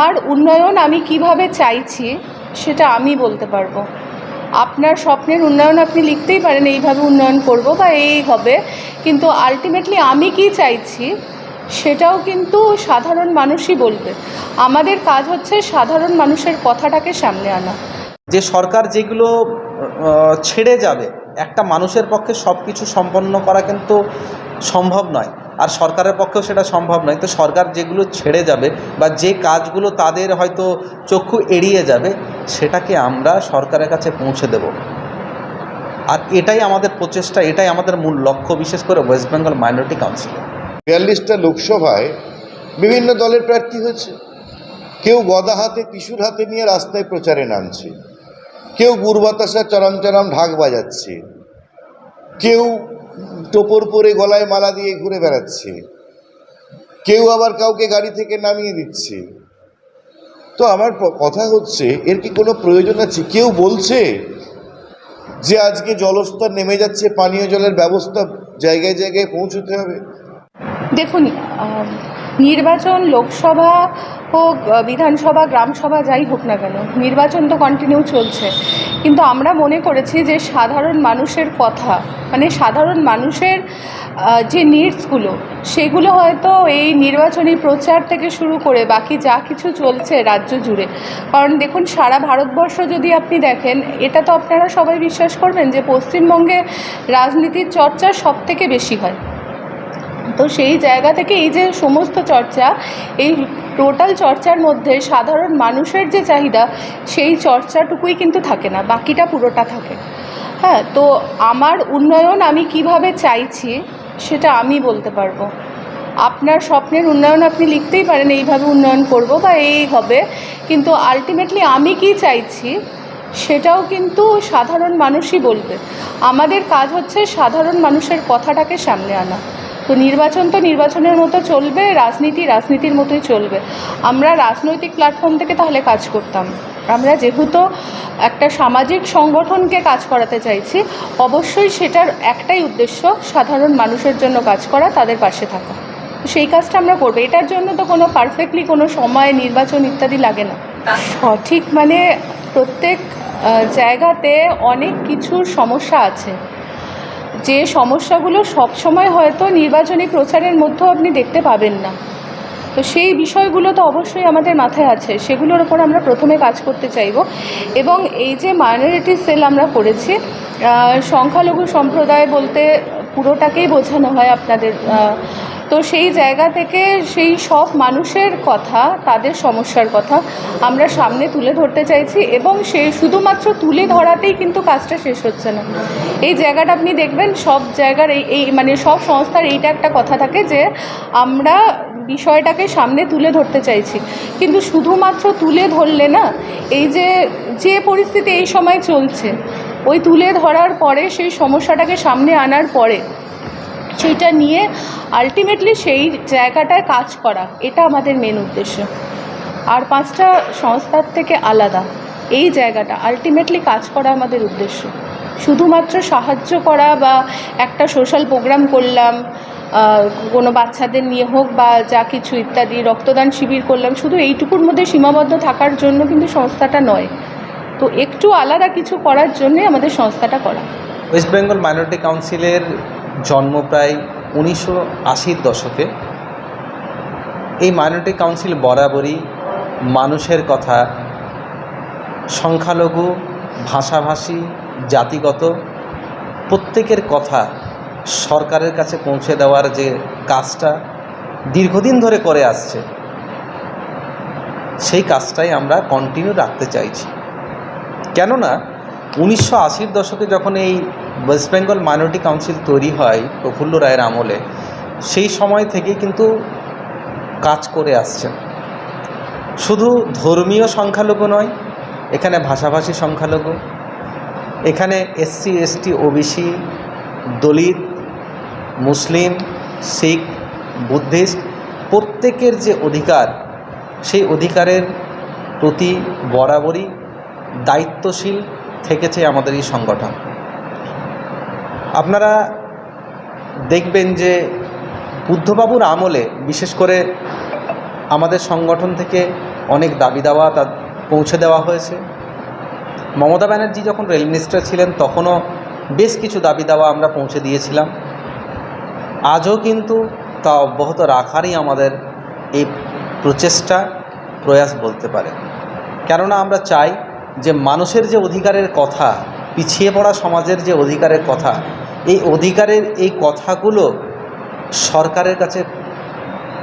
আমার উন্নয়ন আমি কীভাবে চাইছি, সেটা আমি বলতে পারব। আপনার স্বপ্নের উন্নয়ন আপনি লিখতেই পারেন, এইভাবে উন্নয়ন করব বা এই হবে। কিন্তু আলটিমেটলি আমি কি চাইছি, সেটাও কিন্তু সাধারণ মানুষই বলবে। আমাদের কাজ হচ্ছে সাধারণ মানুষের কথাটাকে সামনে আনা। যে সরকার যেগুলো ছেড়ে যাবে, একটা মানুষের পক্ষে সব কিছু সম্পন্ন করা কিন্তু সম্ভব নয়। আর সরকারের পক্ষেও সেটা সম্ভব নয়। তো সরকার যেগুলো ছেড়ে যাবে বা যে কাজগুলো তাদের হয়তো চক্ষু এড়িয়ে যাবে, সেটাকে আমরা সরকারের কাছে পৌঁছে দেব। আর এটাই আমাদের প্রচেষ্টা, এটাই আমাদের মূল লক্ষ্য, বিশেষ করে ওয়েস্ট বেঙ্গল মাইনরিটি কাউন্সিল। বিয়াল্লিশটা লোকসভায় বিভিন্ন দলের প্রার্থী হয়েছে। কেউ গদা হাতে, কিশোর হাতে নিয়ে রাস্তায় প্রচারে নামছে। কেউ গুরবাতাসা চরম চরম ঢাক বাজাচ্ছে। কেউ টোপর পরে গলায় মালা দিয়ে ঘুরে বেড়াচ্ছে। কেউ আবার কাউকে গাড়ি থেকে নামিয়ে দিচ্ছে। তো আমার কথা হচ্ছে, এর কি কোনো প্রয়োজন আছে? কেউ বলছে যে আজকে জলস্তর নেমে যাচ্ছে, পানীয় জলের ব্যবস্থা জায়গায় জায়গায় পৌঁছতে হবে। দেখুন নির্বাচন, লোকসভা হোক বিধানসভা, গ্রামসভা, যাই হোক না কেন, নির্বাচন তো কন্টিনিউ চলছে। কিন্তু আমরা মনে করেছি যে সাধারণ মানুষের কথা মানে সাধারণ মানুষের যে নিডসগুলো সেগুলো হয়তো এই নির্বাচনী প্রচার থেকে শুরু করে বাকি যা কিছু চলছে রাজ্য জুড়ে। কারণ দেখুন, সারা ভারতবর্ষ যদি আপনি দেখেন, এটা তো আপনারা সবাই বিশ্বাস করবেন যে পশ্চিমবঙ্গে রাজনীতির চর্চা সব থেকে বেশি হয়। তো সেই জায়গা থেকে এই যে সমস্ত চর্চা, এই টোটাল চর্চার মধ্যে সাধারণ মানুষের যে চাহিদা, সেই চর্চাটুকুই কিন্তু থাকে না, বাকিটা পুরোটা থাকে। হ্যাঁ তো আমার উন্নয়ন আমি কীভাবে চাইছি, সেটা আমি বলতে পারব। আপনার স্বপ্নের উন্নয়ন আপনি লিখতেই পারেন, এইভাবে উন্নয়ন করব বা এই হবে। কিন্তু আলটিমেটলি আমি কি চাইছি, সেটাও কিন্তু সাধারণ মানুষই বলবে। আমাদের কাজ হচ্ছে সাধারণ মানুষের কথাটাকে সামনে আনা। তো নির্বাচন তো নির্বাচনের মতো চলবে, রাজনীতি রাজনীতির মতোই চলবে। আমরা রাজনৈতিক প্ল্যাটফর্ম থেকে তাহলে কাজ করতাম। আমরা যেহেতু একটা সামাজিক সংগঠনকে কাজ করাতে চাইছি, অবশ্যই সেটার একটাই উদ্দেশ্য সাধারণ মানুষের জন্য কাজ করা, তাদের পাশে থাকা। সেই কাজটা আমরা করব। এটার জন্য তো কোনো পারফেক্টলি কোনো সময়, নির্বাচন ইত্যাদি লাগে না। সঠিক মানে প্রত্যেক জায়গাতে অনেক কিছুর সমস্যা আছে। যে সমস্যাগুলো সবসময় হয়তো নির্বাচনী প্রচারের মধ্যেও আপনি দেখতে পাবেন না। তো সেই বিষয়গুলো তো অবশ্যই আমাদের মাথায় আছে, সেগুলোর ওপর আমরা প্রথমে কাজ করতে চাইব। এবং এই যে মাইনরিটি সেল আমরা করেছি সংখ্যালঘু সম্প্রদায় বলতে পুরোটাকেই বোঝানো হয় আপনাদের তো সেই জায়গা থেকে সেই সব মানুষের কথা, তাদের সমস্যার কথা আমরা সামনে তুলে ধরতে চাইছি এবং সে শুধুমাত্র তুলে ধরাতেই কিন্তু কাজটা শেষ হচ্ছে না। এই জায়গাটা আপনি দেখবেন, সব জায়গার এই এই মানে সব সংস্থার এইটা একটা কথা থাকে যে আমরা বিষয়টাকে সামনে তুলে ধরতে চাইছি। কিন্তু শুধুমাত্র তুলে ধরলে না, এই যে যে পরিস্থিতি এই সময় চলছে ওই তুলে ধরার পরে সেই সমস্যাটাকে সামনে আনার পরে সেইটা নিয়ে আলটিমেটলি সেই জায়গাটায় কাজ করা, এটা আমাদের মেন উদ্দেশ্য। আর পাঁচটা সংস্থার থেকে আলাদা, এই জায়গাটা আলটিমেটলি কাজ করা আমাদের উদ্দেশ্য। শুধুমাত্র সাহায্য করা বা একটা সোশ্যাল প্রোগ্রাম করলাম কোনো বাচ্চাদের নিয়ে হোক বা যা কিছু ইত্যাদি, রক্তদান শিবির করলাম, শুধু এইটুকুর মধ্যে সীমাবদ্ধ থাকার জন্য কিন্তু সংস্থাটা নয়। তো একটু আলাদা কিছু করার জন্যই আমাদের সংস্থাটা করা। ওয়েস্ট বেঙ্গল মাইনরিটি কাউন্সিলের জন্ম প্রায় উনিশশো আশির দশকে। এই মাইনরিটি কাউন্সিল বরাবরই মানুষের কথা, সংখ্যালঘু, ভাষাভাষী, জাতিগত প্রত্যেকের কথা সরকারের কাছে পৌঁছে দেওয়ার যে কাজটা দীর্ঘদিন ধরে করে আসছে, সেই কাজটাই আমরা কন্টিনিউ রাখতে চাইছি। কেননা উনিশশো আশির দশকে যখন এই ওয়েস্ট বেঙ্গল মাইনরিটি কাউন্সিল তৈরি হয় প্রফুল্ল রায়ের আমলে, সেই সময় থেকে কিন্তু কাজ করে আসছেন শুধু ধর্মীয় সংখ্যালঘু নয়, এখানে ভাষাভাষী সংখ্যালঘু, এখানে এসসি, এসটি, ওবিসি, দলিত, মুসলিম, শিখ, বুদ্ধিস্ট, প্রত্যেকের যে অধিকার, সেই অধিকারের প্রতি বরাবরই দায়িত্বশীল থেকেছে আমাদের এই সংগঠন। আপনারা দেখবেন যে বুদ্ধবাবুর আমলে, বিশেষ করে আমাদের সংগঠন থেকে অনেক দাবি দাওয়া তা পৌঁছে দেওয়া হয়েছে। মমতা ব্যানার্জি যখন রেল মিনিস্টার ছিলেন, তখনও বেশ কিছু দাবি দাওয়া আমরা পৌঁছে দিয়েছিলাম। আজও কিন্তু তা অব্যাহত রাখারই আমাদের এই প্রচেষ্টা, প্রয়াস বলতে পারে কেননা আমরা চাই যে মানুষের যে অধিকারের কথা, পিছিয়ে পড়া সমাজের যে অধিকারের কথা, এই অধিকারের এই কথাগুলো সরকারের কাছে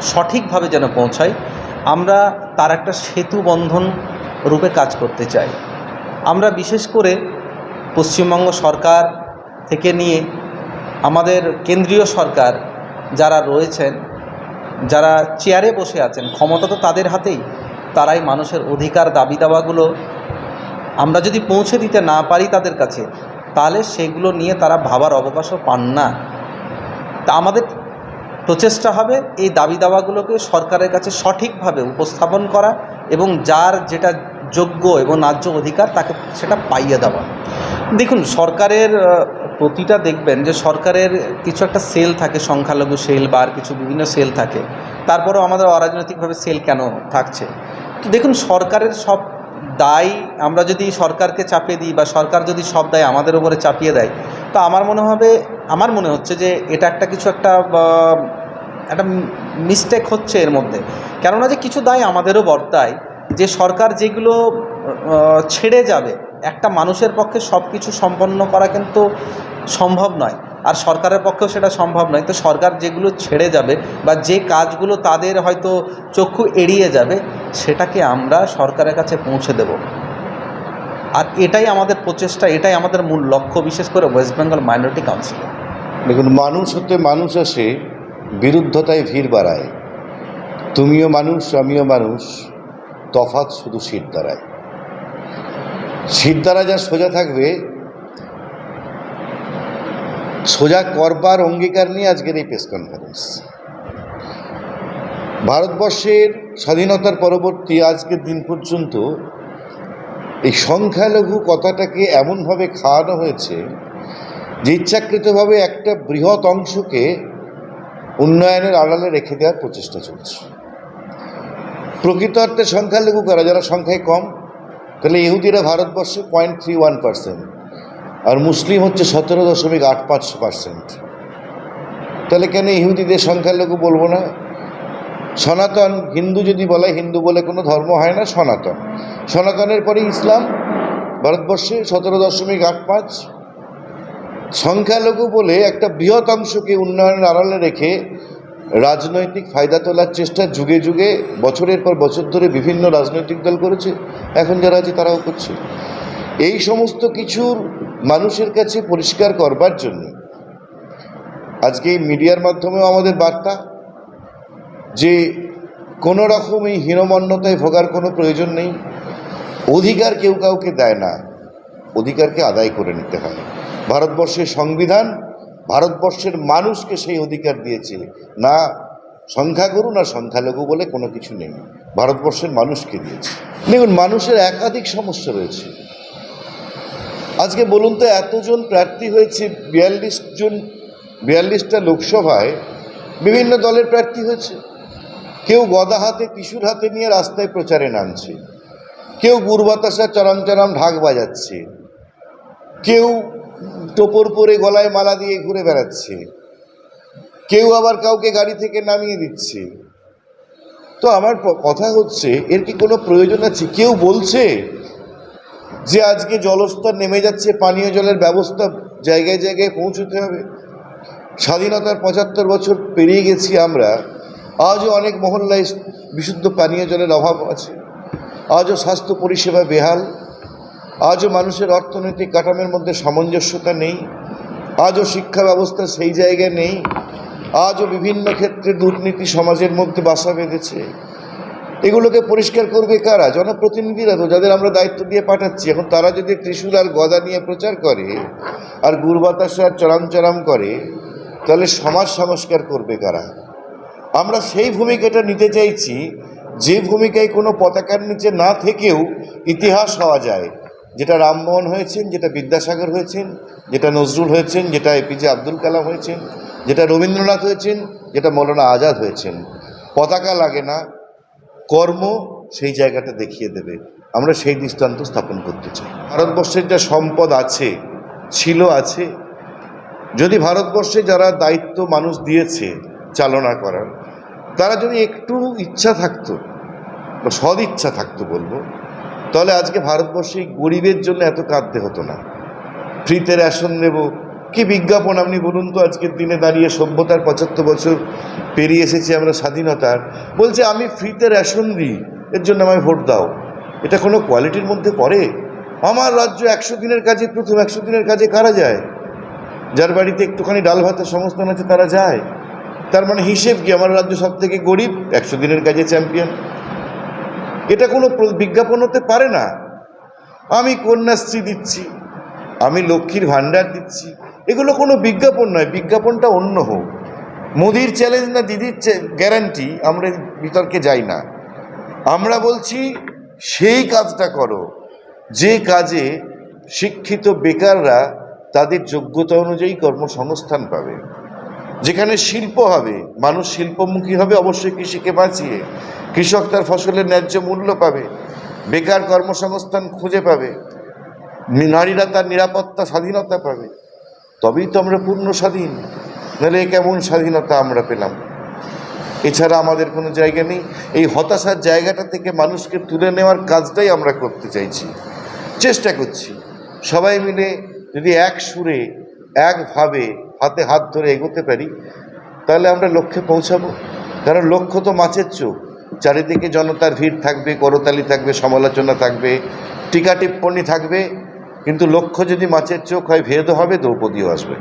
সঠিকভাবে যেন পৌঁছায়, আমরা তার একটা সেতু বন্ধন রূপে কাজ করতে চাই। আমরা বিশেষ করে পশ্চিমবঙ্গ সরকার থেকে নিয়ে আমাদের কেন্দ্রীয় সরকার যারা রয়েছেন, যারা চেয়ারে বসে আছেন, ক্ষমতা তো তাদের হাতেই, তারাই মানুষের অধিকার দাবি দাওয়াগুলো আমরা যদি পৌঁছে দিতে না পারি তাদের কাছে, তাহলে সেগুলো নিয়ে তারা ভাবার অবকাশও পান না। তা আমাদের প্রচেষ্টা হবে এই দাবি দাওয়াগুলোকে সরকারের কাছে সঠিকভাবে উপস্থাপন করা এবং যার যেটা যোগ্য এবং ন্যায্য অধিকার তাকে সেটা পাইয়ে দেওয়া। দেখুন, সরকারের প্রতিটা দেখবেন যে সরকারের কিছু একটা সেল থাকে, সংখ্যালঘু সেল বা আর কিছু বিভিন্ন সেল থাকে। তারপরেও আমাদের অরাজনৈতিকভাবে সেল কেন থাকছে? তো দেখুন, সরকারের সব দায় আমরা যদি সরকারকে চাপিয়ে দিই বা সরকার যদি সব দায় আমাদের উপরে চাপিয়ে দেয়, তো আমার মনে হবে, আমার মনে হচ্ছে যে এটা একটা কিছু একটা একটা মিস্টেক হচ্ছে এর মধ্যে। কেননা যে কিছু দায় আমাদেরও বর্তায়, যে সরকার যেগুলো ছেড়ে যাবে, একটা মানুষের পক্ষে সব কিছু সম্পন্ন করা কিন্তু সম্ভব নয়। আর সরকারের পক্ষেও সেটা সম্ভব নয়। তো সরকার যেগুলো ছেড়ে যাবে বা যে কাজগুলো তাদের হয়তো চক্ষু এড়িয়ে যাবে, সেটাকে আমরা সরকারের কাছে পৌঁছে দেব। আর এটাই আমাদের প্রচেষ্টা, এটাই আমাদের মূল লক্ষ্য, বিশেষ করে ওয়েস্ট বেঙ্গল মাইনরিটি কাউন্সিলে। দেখুন, মানুষ হতে মানুষ আসে, বিরুদ্ধতায় ভিড় বাড়ায়। তুমিও মানুষ, আমিও মানুষ, তফাৎ শুধু শীত দ্বারায়। শীত দ্বারা যা সোজা থাকবে সোজা করবার অঙ্গীকার নিয়ে আজকের এই প্রেস কনফারেন্স ভারতবর্ষের স্বাধীনতার পরবর্তী আজকের দিন পর্যন্ত এই সংখ্যালঘু কথাটাকে এমনভাবে খাওয়ানো হয়েছে যে ইচ্ছাকৃতভাবে একটা বৃহৎ অংশকে উন্নয়নের আড়ালে রেখে দেওয়ার প্রচেষ্টা চলছে। প্রকৃত অর্থে সংখ্যালঘু কারা? যারা সংখ্যায় কম, তাহলে ইহুদিরা ভারতবর্ষে পয়েন্ট থ্রি ওয়ান পার্সেন্ট আর মুসলিম হচ্ছে সতেরো দশমিক আট পাঁচ পার্সেন্ট। তাহলে কেন ইহুদিদের সংখ্যালঘু বলব না? সনাতন, হিন্দু যদি বলে, হিন্দু বলে কোনো ধর্ম হয় না, সনাতন। সনাতনের পরে ইসলাম, ভারতবর্ষে সতেরো দশমিক আট পাঁচ। সংখ্যালঘু বলে একটা বৃহৎ অংশকে উন্নয়নের আড়ালে রেখে রাজনৈতিক ফায়দা তোলার চেষ্টা যুগে যুগে, বছরের পর বছর ধরে বিভিন্ন রাজনৈতিক দল করেছে। এখন যারা আছে তারাও করছে। এই সমস্ত কিছুর মানুষের কাছে পরিষ্কার করবার জন্য। আজকে এই মিডিয়ার মাধ্যমেও আমাদের বার্তা যে কোনো রকম এই হীনমন্যতায় ভোগার কোনো প্রয়োজন নেই। অধিকার কেউ কাউকে দেয় না। অধিকারকে আদায় করে নিতে হয়। ভারতবর্ষের সংবিধান ভারতবর্ষের মানুষকে সেই অধিকার দিয়েছে। না সংখ্যাগুরু, না সংখ্যালঘু বলে কোনো কিছু নেই। ভারতবর্ষের মানুষকে দিয়েছে। দেখুন, মানুষের একাধিক সমস্যা রয়েছে। আজকে বলুন তো, এতজন প্রার্থী হয়েছে বিয়াল্লিশ জন, বিয়াল্লিশটা লোকসভায়, বিভিন্ন দলের প্রার্থী হয়েছে। কেউ গদা হাতে, কিশোর হাতে নিয়ে রাস্তায় প্রচারে নামছে। কেউ গুড় চরম চরম ঢাক বাজাচ্ছে। কেউ টোপর পরে গলায় মালা দিয়ে ঘুরে বেড়াচ্ছে। কেউ আবার কাউকে গাড়ি থেকে নামিয়ে দিচ্ছে। তো আমার কথা হচ্ছে, এর কি কোনো প্রয়োজন আছে? কেউ বলছে যে আজকে জলস্তর নেমে যাচ্ছে, পানীয় জলের ব্যবস্থা জায়গায় জায়গায় পৌঁছতে হবে। স্বাধীনতার পঁচাত্তর বছর পেরিয়ে গেছি আমরা। আজও অনেক মহল্লায় বিশুদ্ধ পানীয় জলের অভাব আছে। আজও স্বাস্থ্য পরিষেবা বেহাল। আজও মানুষের অর্থনৈতিক কাঠামের মধ্যে সামঞ্জস্যতা নেই। আজও শিক্ষা ব্যবস্থা সেই জায়গায় নেই। আজও বিভিন্ন ক্ষেত্রে দুর্নীতি সমাজের মধ্যে বাসা বেঁধেছে। এগুলোকে পরিষ্কার করবে কারা? জনপ্রতিনিধিরা তো, যাদের আমরা দায়িত্ব দিয়ে পাঠাচ্ছি। এখন তারা যদি ত্রিশূল আর গদা নিয়ে প্রচার করে, আর গুড় বাতাসা চরাম চরাম করে, তাহলে সমাজ সংস্কার করবে কারা? আমরা সেই ভূমিকাটা নিতে চাইছি, যে ভূমিকায় কোনো পতাকার নিচে না থেকেও ইতিহাস হওয়া যায়। যেটা রামমোহন হয়েছেন, যেটা বিদ্যাসাগর হয়েছেন, যেটা নজরুল হয়েছেন, যেটা এপিজে আব্দুল কালাম হয়েছেন, যেটা রবীন্দ্রনাথ হয়েছেন, যেটা মৌলানা আজাদ হয়েছেন। পতাকা লাগে না কর্ম সেই জায়গাটা দেখিয়ে দেবে। আমরা সেই দৃষ্টান্ত স্থাপন করতে চাই। ভারতবর্ষের যা সম্পদ আছে, ছিল আছে, যদি ভারতবর্ষে যারা দায়িত্ব মানুষ দিয়েছে চালনা করার, তারা যদি একটু ইচ্ছা থাকতো বা সদ ইচ্ছা থাকতো বলব, তাহলে আজকে ভারতবর্ষে গরিবের জন্য এত কাঁদতে হতো না। ফ্রিতে রেশন দেব কি বিজ্ঞাপন আপনি বলুন তো? আজকের দিনে দাঁড়িয়ে সভ্যতার পঁচাত্তর বছর পেরিয়ে এসেছি আমরা স্বাধীনতার। বলছে, আমি ফ্রিতে রেশন দিই, এর জন্য আমায় ভোট দাও। এটা কোনো কোয়ালিটির মধ্যে পড়ে? আমার রাজ্য একশো দিনের কাজে, প্রথম একশো দিনের কাজে কারা যায়? যার বাড়িতে একটুখানি ডাল ভাতের সংস্থান আছে, তারা যায়। তার মানে হিসেব কি? আমার রাজ্য সব থেকে গরিব, একশো দিনের কাজে চ্যাম্পিয়ন। এটা কোনো বিজ্ঞাপন হতে পারে না। আমি কন্যাশ্রী দিচ্ছি, আমি লক্ষ্মীর ভাণ্ডার দিচ্ছি। এগুলো কোনো বিজ্ঞাপন নয়, বিজ্ঞাপনটা অন্য হোক। মোদির চ্যালেঞ্জ না দিদির গ্যারান্টি আমরা বিতর্কে যাই না। আমরা বলছি, সেই কাজটা করো। যে কাজে শিক্ষিত বেকাররা তাদের যোগ্যতা অনুযায়ী কর্মসংস্থান পাবে। যেখানে শিল্প হবে, মানুষ শিল্পমুখী হবে অবশ্যই কৃষিকে বাঁচিয়ে। কৃষক তার ফসলের ন্যায্য মূল্য পাবে। বেকার কর্মসংস্থান খুঁজে পাবে। নারীরা তার নিরাপত্তা, স্বাধীনতা পাবে। তবেই তো আমরা পূর্ণ স্বাধীন। নাহলে কেমন স্বাধীনতা আমরা পেলাম? এছাড়া আমাদের কোনো জায়গা নেই। এই হতাশার জায়গাটা থেকে মানুষকে তুলে নেওয়ার কাজটাই আমরা করতে চাইছি। চেষ্টা করছি। সবাই মিলে যদি এক সুরে একভাবে হাতে হাত ধরে এগোতে পারি, তাহলে আমরা লক্ষ্যে পৌঁছাবো। কারণ লক্ষ্য তো মাছের চোখ। চারিদিকে জনতার ভিড় থাকবে, করতালি থাকবে, সমালোচনা থাকবে, টিকা টিপ্পণী থাকবে। কিন্তু লক্ষ্য যদি মাছের চোখ হয় ভেদ হবে দ্রৌপদীও আসবে।